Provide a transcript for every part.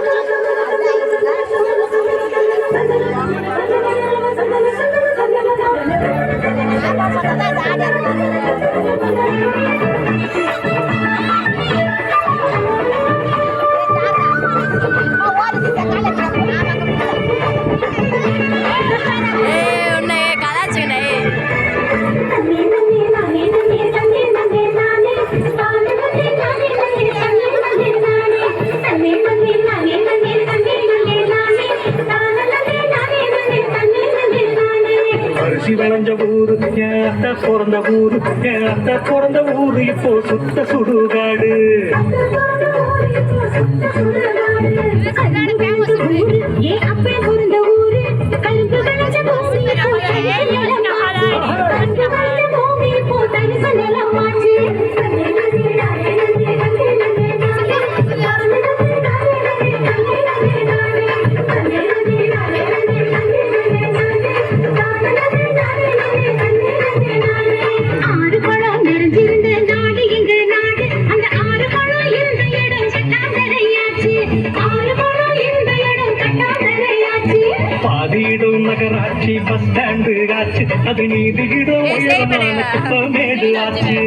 Thank you. அரிசி விளைஞ்ச ஊரு என் அத்தை பிறந்த ஊரு என் அத்தை பிறந்த ஊரு இப்போ சுத்த சுடுகாடு. ஏ அப்பே பிறந்த ஊரு. பாதியிடும் நகராட்சி பஸ் ஸ்டாண்டு ஆச்சு. அது நீதியிடும் உயரமான. குப்பமேடு ஆச்சு.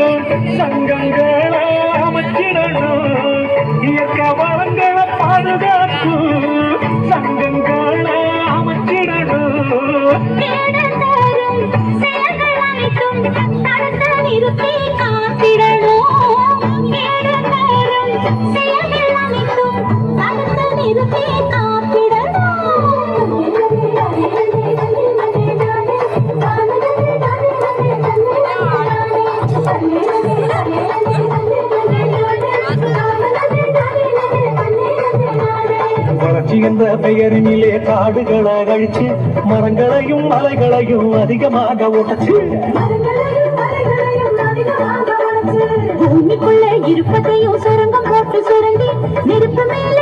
என்ற பெயரினிலே காடுகளை அழிச்சு மரங்களையும் மலைகளையும் அதிகமாக உடைச்சு. பூமிக்குள்ள இருப்பதையும் சுரங்கம் போட்டு சுரண்டி நெருப்பு மேல